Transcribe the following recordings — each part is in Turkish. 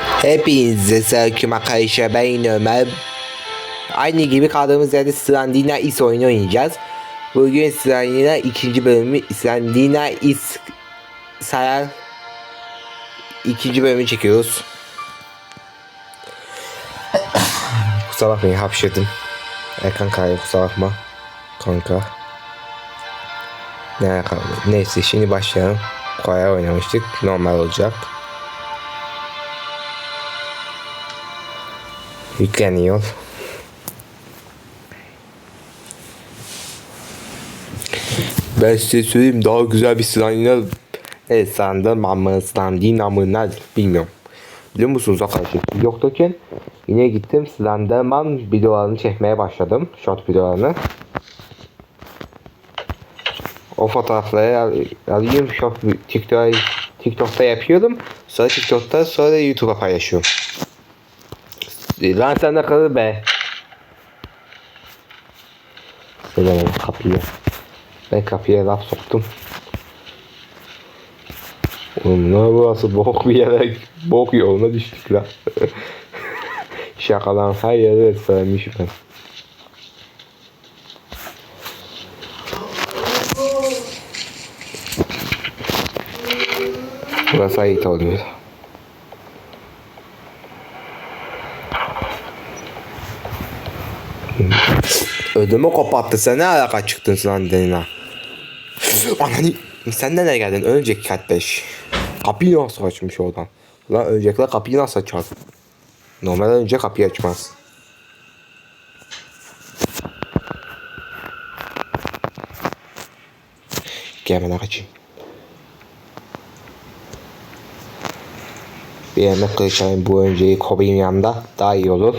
Hepinize selam arkadaşlar ben Ömer. Aynı gibi kaldığımız yerde Strandina Is oyunu oynayacağız. Bugün Strandina ikinci bölümü Strandina Is Sayar ikinci bölümü çekiyoruz. kusura bakmayın hapşırdım. Erkan kaydı kusura bakma. Kanka. Ne? Neyse şimdi başlayalım. Kolay oynamıştık. Normal olacak. Yükleniyor. Ben size söyleyeyim daha güzel bir slime Evet sandım ama slime değil namına bilmiyorum. Biliyor musunuz arkadaşlar? Yoktayken yine gittim Slenderman videolarını çekmeye başladım. Short videolarını. O fotoğrafları al- alayım short TikTok, TikTok'ta yapıyordum. Sonra TikTok'ta sonra YouTube'a paylaşıyorum. Lan sen de kalır be. Söylemedim kapıyı. Ben kapıya laf soktum. Oğlum ne burası bok bir yere bok yoluna düştük lan. Şakalan her yere söylemişim ben. Burası ait oluyor. Ödümü koparttı. Sen ne alaka çıktın sen denine? Anani. Sen nereye geldin? Önceki kat 5. Kapıyı nasıl açmış oradan? Lan öncekiler kapıyı nasıl açar? Normalde önce kapıyı açmaz. Gel bana kaçayım. Bir yemek kılıçlayayım bu önceyi kobayım yanında. Daha iyi olur.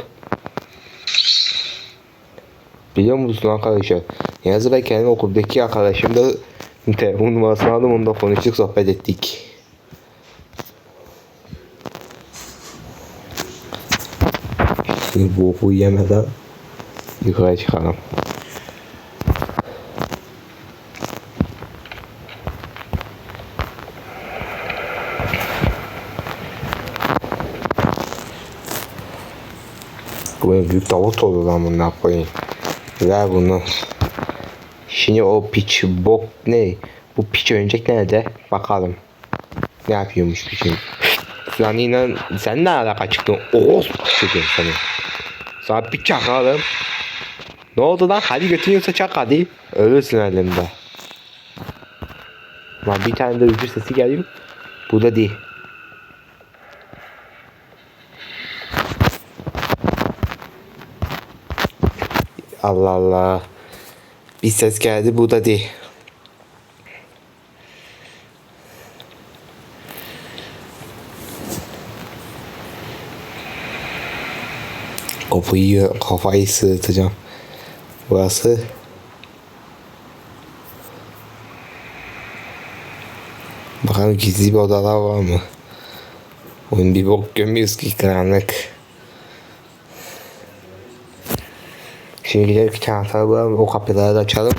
Biliyor musun arkadaşlar? Yazı ve kendi okuldaki arkadaşımla telefon numarasını aldım onunla konuştuk sohbet ettik. Şimdi bu oku yemeden yukarı çıkalım. Bu benim büyük davut oldu lan bunu koyayım. Ver bunu. Şimdi o piç bok ne? Bu piç oyuncak nerede? Bakalım. Ne yapıyormuş piçin? Lan inan sen ne alaka çıktın? Oğuz çocuğum seni. Sana piç çakalım. Ne oldu lan? Hadi götürüyorsa çak hadi. Ölürsün elimde. Lan bir tane de ücret sesi geliyor. Bu da değil. Allah Allah. Bir ses geldi bu da değil. Kafayı, kafayı sığırtacağım. Burası Bakalım gizli bir odalar var mı? Oyun bir bok gömüyoruz ki karanlık. Şimdi gidelim iki tane anahtar bulalım. O kapıları da açalım.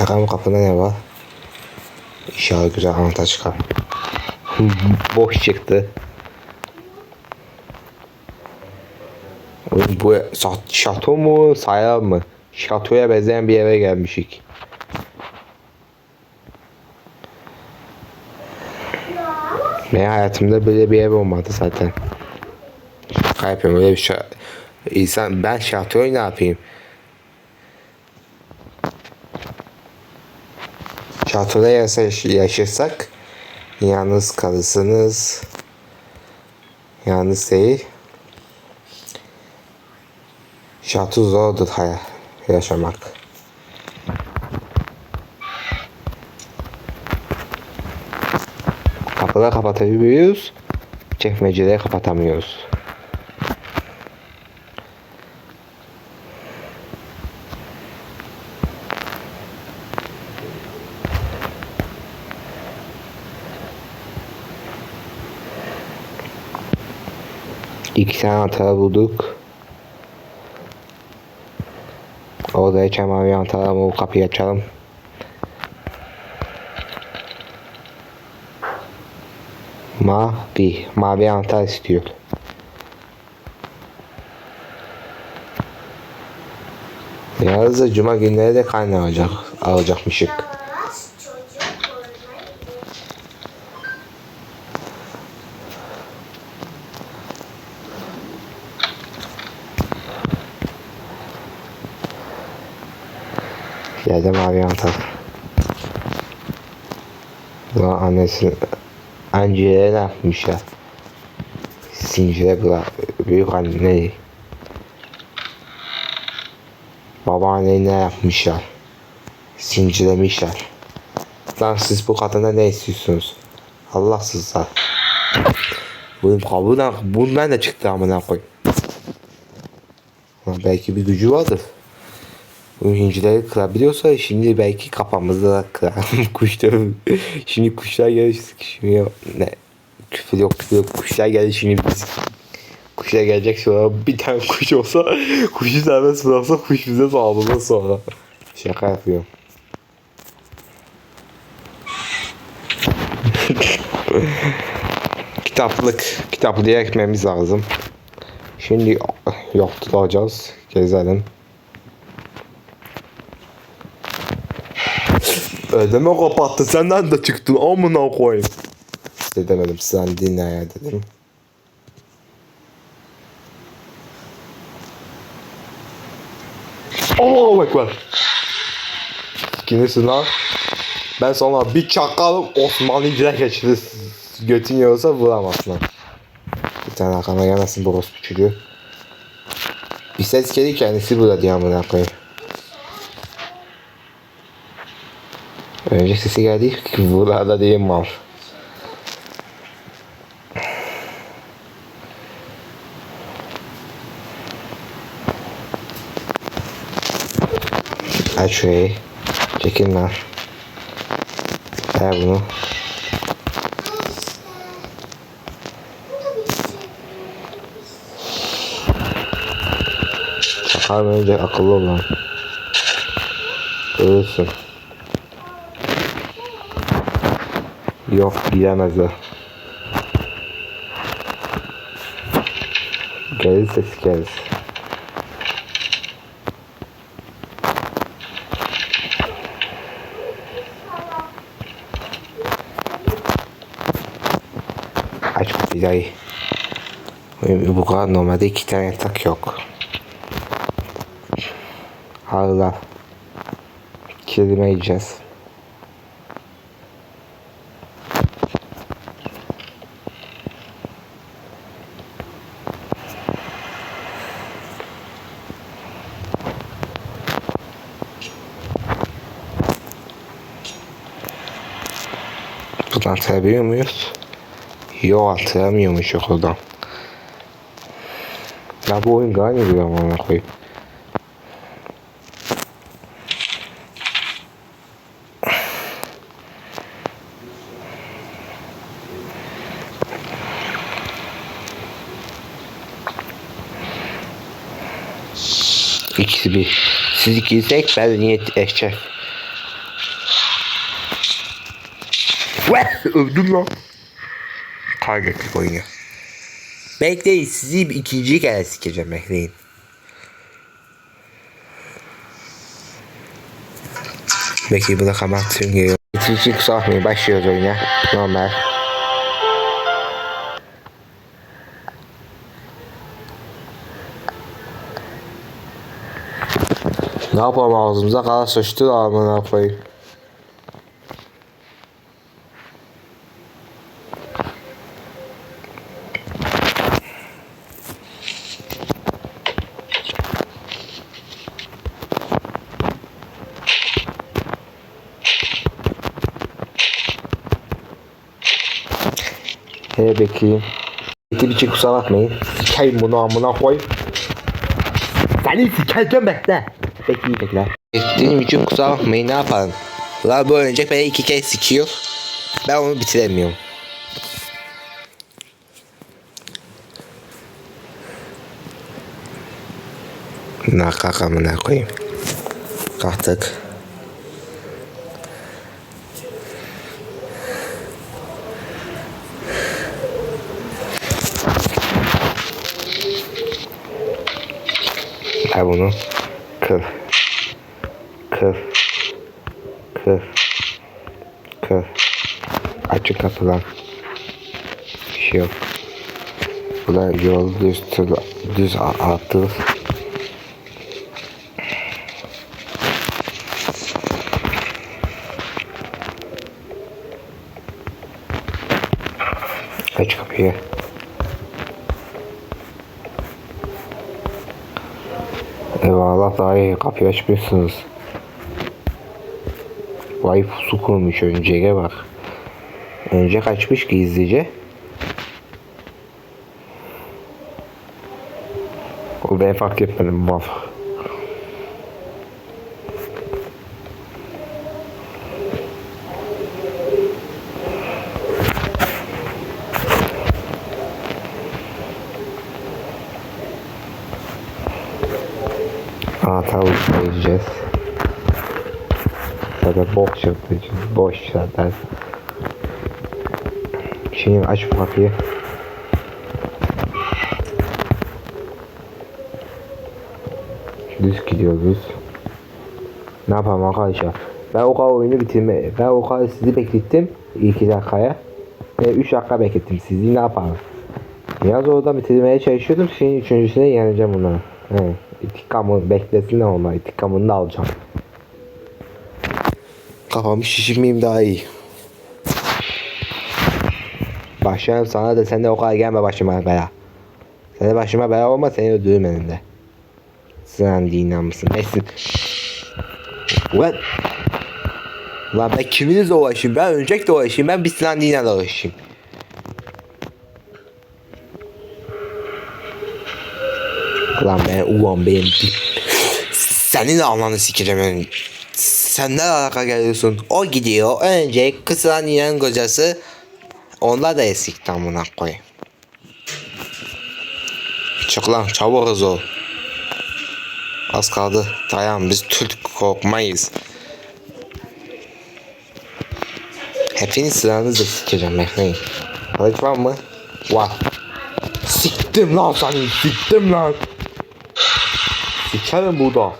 Bakalım kapıda ne var. İnşallah güzel anahtar çıkar. Boş çıktı. Bu şa- şato mu sayar mı? Şatoya benzeyen bir yere gelmişik. Benim hayatımda böyle bir ev olmadı zaten. Şaka yapıyorum öyle bir şey. İnsan ben şatoyu ne yapayım? Şatoda yaşa- yaşarsak yalnız kalırsınız. Yalnız değil. Şato zordur hayat yaşamak. Kapıları kapatabiliyoruz. Çekmeceleri kapatamıyoruz. İki tane anahtar bulduk. Odaya çamavi anahtar o kapıyı açalım. Mavi. Mavi anahtar istiyor. Yarın da cuma günleri de kaynağı alacak, alacakmışık. Yerde mavi anahtar. Ulan annesi Angel'e ne yapmış ya? Zincire bırak. Büyük anne. Babaanneyi ne yapmışlar? Zincirlemişler. Lan siz bu kadına ne istiyorsunuz? Allahsızlar. Bunun kabuğundan bundan da çıktı amına koy. Lan belki bir gücü vardır. Hincileri kırabiliyorsa şimdi belki kafamızda da kırar. kuşlar. şimdi kuşlar gelir sıkışmıyor. Ne? Küfür yok küfür yok. Kuşlar gelir şimdi biz. Kuşlar gelecek sonra bir tane kuş olsa kuşu serbest bıraksa kuş bize saldırır sonra. Şaka yapıyorum. Kitaplık. Kitaplığa gitmemiz lazım. Şimdi yoktu alacağız. Gezelim. Ödeme kapattı. Senden de çıktın. Amına koyayım. Size demedim. Sen dinle ya dedim. Allahu Ekber. Kimisi lan? Ben sonra bir çakalım Osmanlıcıya geçti. Götün yiyorsa vuramazsın lan. Bir tane arkama gelmesin bu çocuğu. Bir ses geliyor kendisi burada diye amına koyayım. Önce sesi geldi ki burada değil mal. Aç şurayı. Çekin lan. Ver bunu. Çakal önce akıllı ol lan. Ölürsün. Yok gidemezler. Gelirse sikeriz. Aç dayı. Benim Bu kadar normalde iki tane yatak yok. Allah. Kelime yiyeceğiz. Buradan atabiliyor muyuz? Yok atıramıyormuş okuldan. Ya bu oyun bir amına koyayım. İkisi bir. Siz ikisek ben niyet eşçef. Ve öldüm lan. Kaybettik oyunu. Bekleyin sizi ikinci kere sikeceğim bekleyin. Bekleyin bunu kapatıyorum geliyor. İkinci kusura bakmayın başlıyoruz oyuna. Normal. Ne yapalım ağzımıza kara sıçtı da amına koyayım. Bekleyin. Bitti bir şey kusura bakmayın. Sikeyim bunu amına koy. Seni sikeceğim bekle. Bekle bekle. Beklediğim için kusura bakmayın ne yapalım. La bu örümcek beni iki kez sikiyor. Ben onu bitiremiyorum. Na kalk amına koyayım. Kalktık. Ver bunu. Kır. Kır. Kır. Kır. Açık kapı lan. Bir şey yok. Buna yol düz, düz a- attır. Aç kapıyı. İyi kapıyı açmışsınız. Vay pusu kurmuş önceye bak. Önce kaçmış gizlice. O ben fark etmedim mal. Anahtar koyacağız. Ya çırpacağız. Boş zaten. Şimdi aç kapıyı. Düz gidiyoruz. Ne yapalım arkadaşlar? Ben o kadar oyunu bitirme, ben o kadar sizi beklettim 2 dakikaya. Ve 3 dakika beklettim sizi ne yapalım? Biraz orada bitirmeye çalışıyordum. Şeyin üçüncüsüne yeneceğim bunları. He. İtikamı beklesin ama itikamını da alacağım. Kafamı şişirmeyeyim daha iyi. Başlayalım sana da sen de o kadar gelme başıma bela. Sen de başıma bela olma seni öldürürüm elinde. Sen dinen misin? Nesin? Ulan. Ulan ben kiminizle uğraşayım? Ben ölecek de uğraşayım. Ben bir Sinan Dina'yla uğraşayım. Ulan ben ulan benim. Senin de ananı sikeceğim. Sen ne alaka geliyorsun? O gidiyor. Önce kısılan Dina'nın kocası. Onlar da eski amına koyayım. Çık lan çabuk hızlı ol. Az kaldı. Dayan biz Türk korkmayız. Hepiniz silahınızı sikeceğim bekleyin. Kılıç var mı? Var. Siktim lan seni siktim lan. Sikerim burada.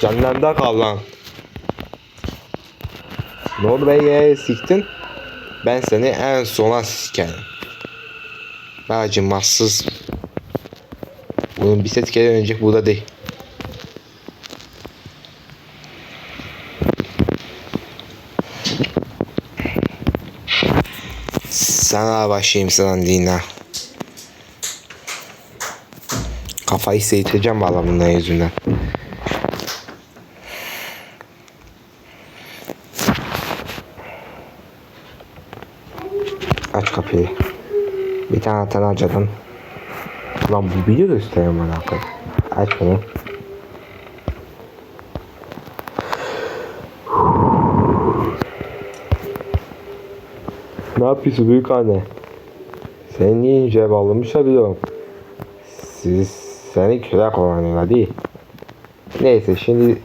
Cehennemde kal lan. Ye siktin? Ben seni en sona sikerim. Acımasız. Bunun bir set kere önce burada değil. Sana başlayayım sana Dina. Kafayı seyirteceğim valla bunların yüzünden. Kapıyı. Bir tane tane harcadın. Lan bu biliyor gösteriyor bana akıl. Aç bunu. Ne yapıyorsun büyük anne? Sen niye ince bağlamış biliyorum. Siz seni köle kullanıyorlar değil. Neyse şimdi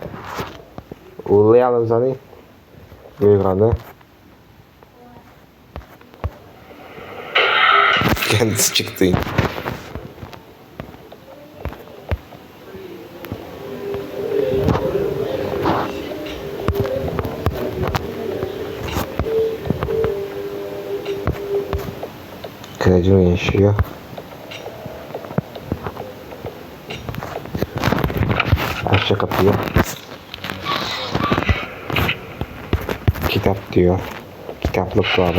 uğurlayalım seni. Büyük anne. Kendisi çıktı yine. Kırıcı yaşıyor. Şu kapıyı. Kitap diyor. Kitaplık var.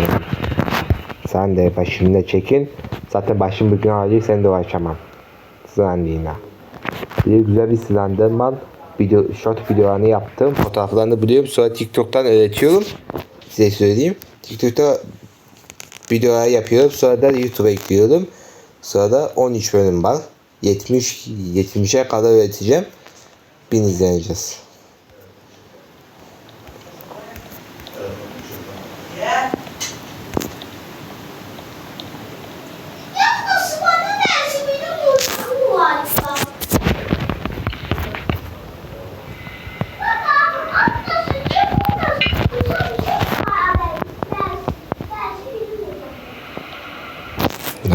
Sen de başımda çekin. Zaten başım bugün ağrıyor sen de uğraşamam. Slandina. Bir güzel bir slandırman video, short videolarını yaptım. Fotoğraflarını buluyorum. Sonra TikTok'tan öğretiyorum. Size söyleyeyim. TikTok'ta videolar yapıyorum. Sonra da YouTube'a ekliyorum. Sonra da 13 bölüm var. 70 70'e kadar öğreteceğim. Bin izleneceğiz. Nasıl bana dersi benim uykum var ya. Bak abi atlasın çık buradan. Çık çık abi.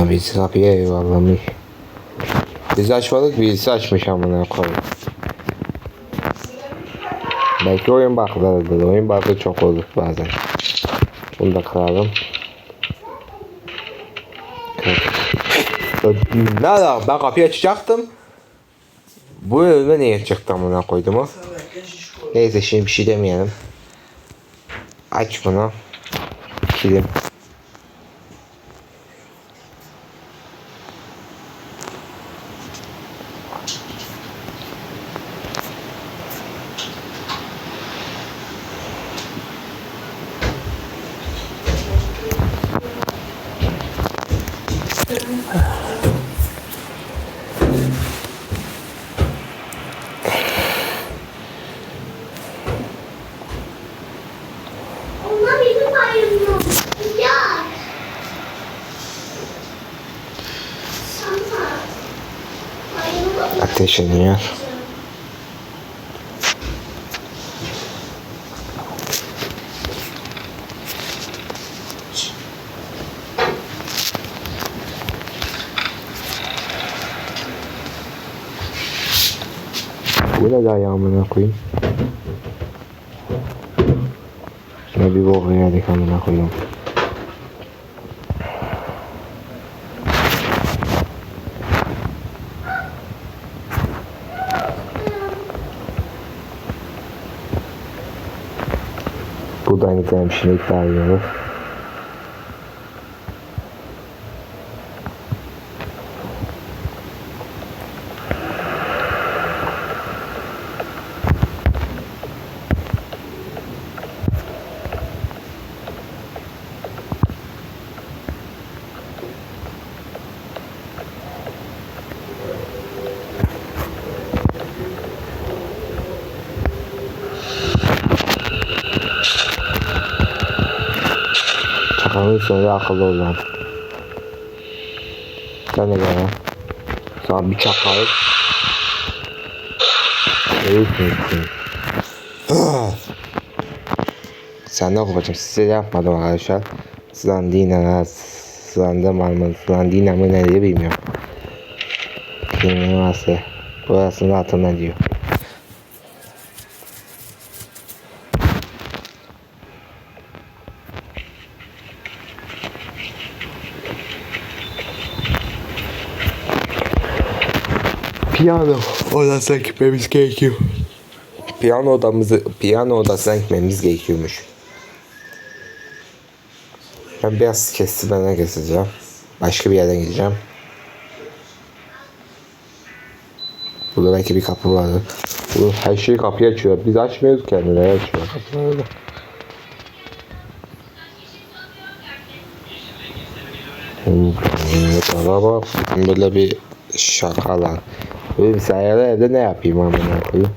Ders, kapıya eyvallamış. Biz açmadık birisi açmış amına koyayım. Belki oyun bug'larıdır. Oyun bug'ı çok olur bazen. Bunu da kıralım. Kır. Ne ala ben kapıyı açacaktım. Bu önüme niye çıktı amına koydum o? Neyse şimdi bir şey demeyelim. Aç bunu. Kilim. Payımı Ateş yanıyor. Bu ne daha yağmuruna koyayım? Ne bir bok yedik amına koyayım. Buradan gidelim şimdi iddia sonra akıllı ol lan. Sen de gel. Sana bir. İyisin iyisin. Sen ne yapacaksın? Size yapmadım arkadaşlar. Slandina, Slandım almadı. Slandina mı ne diye bilmiyorum. Kimin varsa. Burasını hatırla diyor. Piyano odasına gitmemiz gerekiyor. Piyano odamızı, piyano odasına gitmemiz gerekiyormuş. Ben biraz kestirmeden keseceğim. Başka bir yerden gideceğim. Burada belki bir kapı vardı. Bu her şeyi kapıyı açıyor. Biz açmıyoruz kendileri açıyor kapıları. Hmm, böyle bir şaka lan. Bir sayede evde ne yapayım amına koyayım.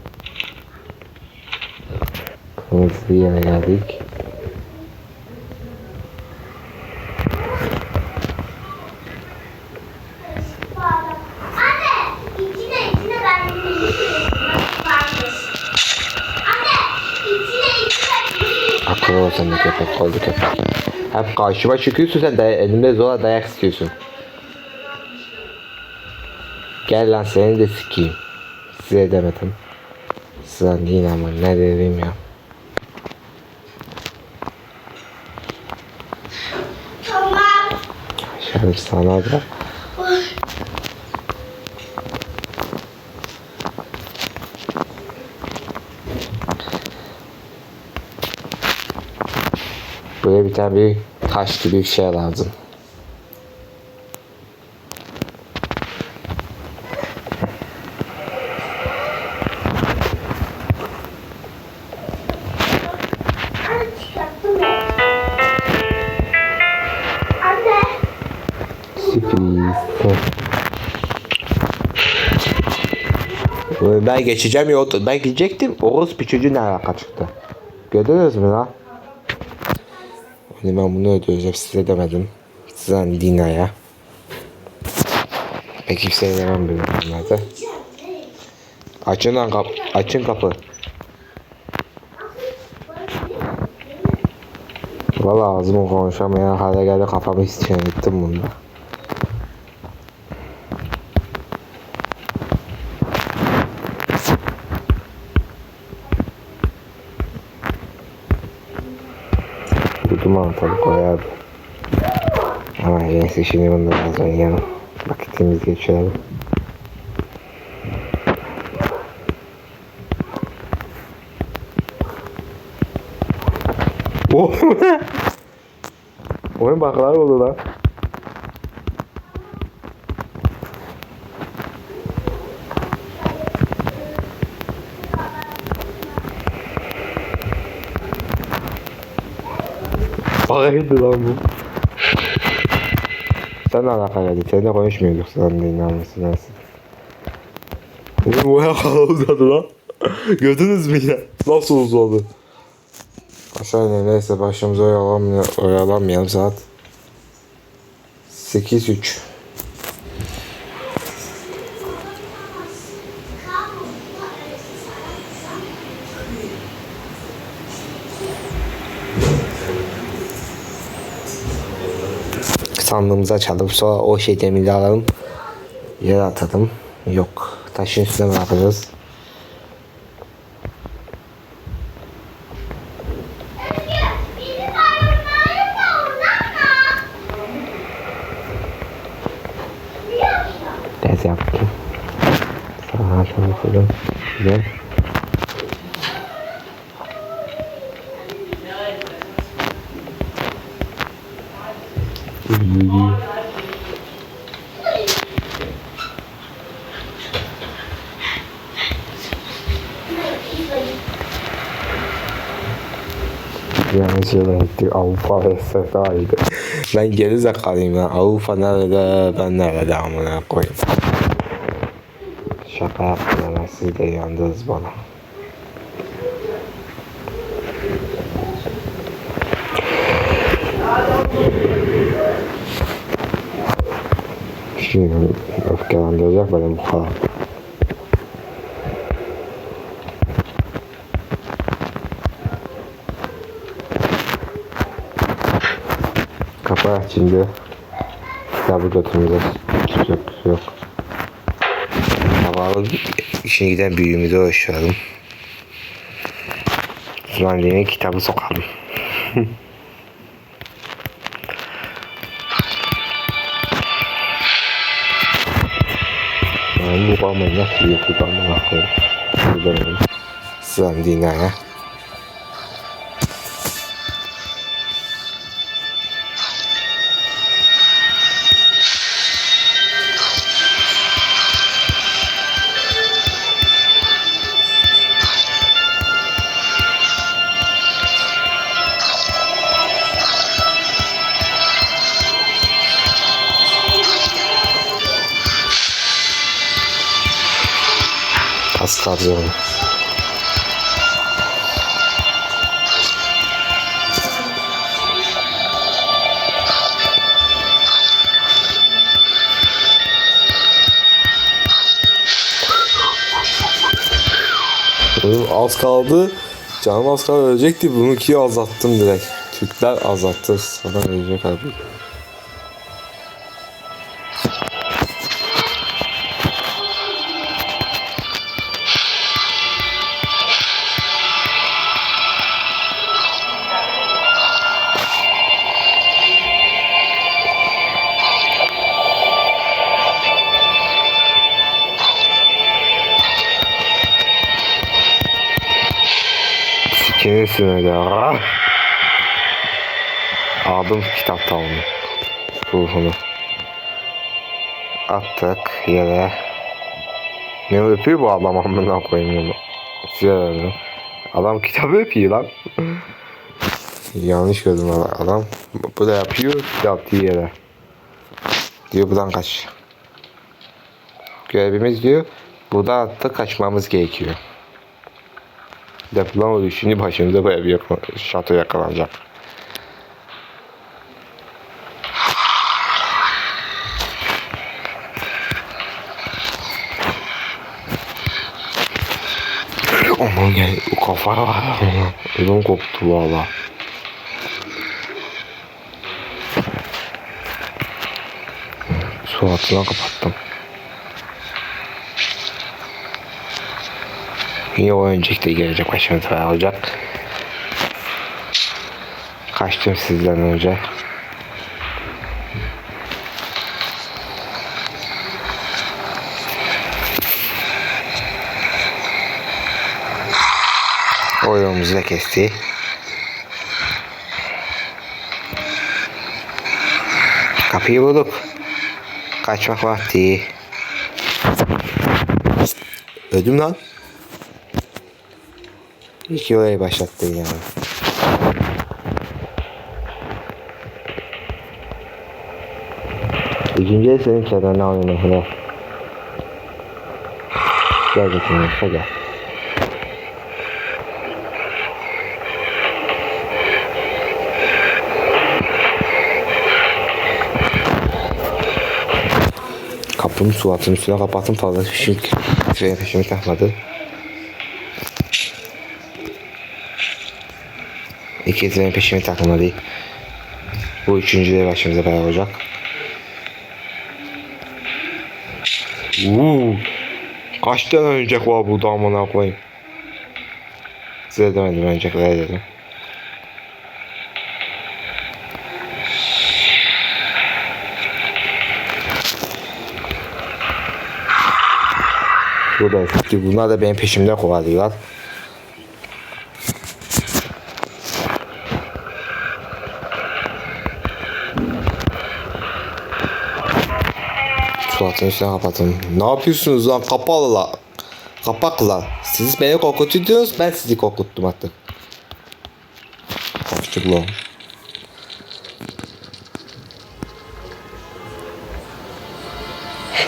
Kırmızı yere geldik. İçine Akıllı ol sen de köpek koydu köpek. Hep karşıma çıkıyorsun sen de elimde zorla dayak istiyorsun. Gel lan seni de sikeyim. Size demedim. Sıran değil ama ne dedim ya. Tamam. Şöyle sana da. Buraya bir tane bir taş gibi bir şey lazım. Ben geçeceğim ya ben gidecektim. Oğuz bir çocuğu ne alaka çıktı. Gördünüz mü lan? Hani ben bunu ödeyeceğim size demedim. Sizden Dina'ya. Peki kimseye demem böyle bunlarda. Açın lan kap açın kapı. Valla ağzımı konuşamayan hale geldi kafamı isteyen gittim bunda. Dudum anahtarı koyardı. Ama neyse şimdi bunu biraz oynayalım. Vakitimiz geçirelim. Oh! Oyun baklar oldu lan. Bakaydı lan bu. Sen ne alaka geldi? Seninle konuşmuyorduk sen de inanmışsın nasıl? Bu ayakkabı uzadı lan. Gördünüz mü ya? Nasıl uzadı? Aşağı inin neyse başımıza oyalanmayalım, oyalanmayalım saat 8.3 Sandığımıza çalıp sonra o şey demiri alalım. Yere atalım Yok. Taşın üstüne bırakacağız. Hayvanları da oradan da. Biliyor musun? Tez yaptım. Sağa çalışıyorum. Güzel. Yanlış yere gittik. Avrupa ve Sefa'ydı. Ben geri zekalıyım lan. Avrupa nerede? Ben nerede amına koyayım. Şaka yaptım lan. Siz de yandınız bana. Şimdi öfkelendirecek benim bu kadar. Kapı aç şimdi. Kitabı götürmeyeceğiz. Yok yok. Havalı işine giden büyüğümüze uğraşalım. Süleyman'ın kitabı sokalım. Yani bu kalmayı nasıl yapıyor ben bakıyorum. Gidelim. Sıram dinaya. Az kaldı Benim az kaldı. Canım az kaldı ölecekti. Bununki azalttım direkt. Türkler azalttı. Sonra ölecek abi. Onu. Ruhunu. Attık yere. Ne öpüyor bu adam amına koyayım bunu. Adam kitabı öpüyor lan. Yanlış gördüm adam. Bu da yapıyor diye yere. Diyor buradan kaç. Görevimiz diyor. Burada attık kaçmamız gerekiyor. Oluyor. Şimdi başımıza ev yok. Şato yakalanacak. Aman gel o kafa var. Aman. Ödüm koptu valla. Su altına kapattım. Yine o önceki de gelecek başımıza olacak. Kaçtım sizden önce. Oyunumuzu da kesti. Kapıyı bulduk. Kaçmak vakti. Ödüm lan. İlk orayı başlattın ya. İkinci senin çadırına oynayalım. Gel. Gel bakayım. Gel. Kapının suatının üstüne kapattım fazla çünkü şuraya peşimi takmadı. İki benim peşimi takmadı. Bu üçüncü de başımıza bela olacak. Uuu. Kaç tane oyuncak var burada amına koyayım. Size demedim oyuncaklara dedim. Çünkü bunlar da benim peşimde kovalıyorlar. Suatın üstüne kapatın. Ne yapıyorsunuz lan kapalı la. Kapakla. Siz beni korkutuyorsunuz ben sizi korkuttum artık. Kapıcık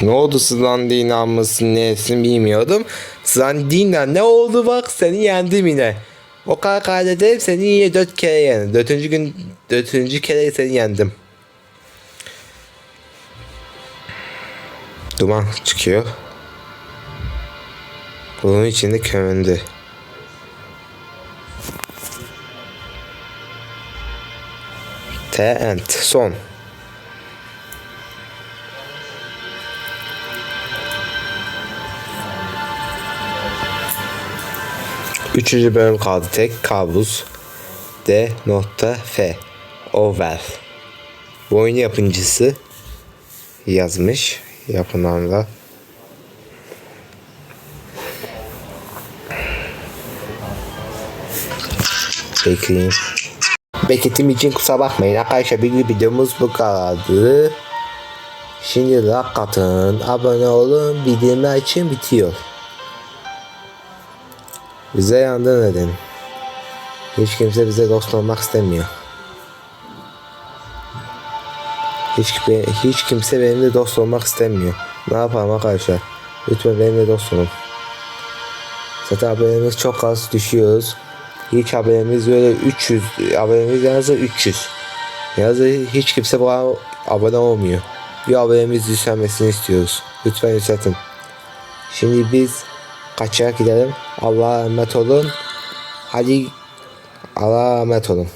Ne oldu Slandina mısın nesin bilmiyordum. Slandina ne oldu bak seni yendim yine. O kadar kaydedeyim seni yine dört kere yendim. Dördüncü gün dördüncü kere seni yendim. Duman çıkıyor. Bunun içinde kömündü. T and son. Üçüncü bölüm kaldı tek kabus. D nokta F. Over. Bu oyun yapımcısı yazmış. Yapılanlar. Bekleyeyim. Bekletim için kusura bakmayın arkadaşlar bir videomuz bu kadardı. Şimdi like atın, abone olun, bildirimler için bitiyor. Bize yardım edin. Hiç kimse bize dost olmak istemiyor. Hiç, hiç kimse benimle dost olmak istemiyor. Ne yapalım arkadaşlar? Lütfen benimle dost olun. Zaten haberimiz çok az düşüyoruz. Hiç haberimiz böyle 300 haberimiz yazı 300. Yazı hiç kimse bana abone olmuyor. Bir haberimiz yükselmesini istiyoruz. Lütfen yükseltin. Şimdi biz kaçarak gidelim. Allah'a emanet olun. Hadi Allah'a emanet olun.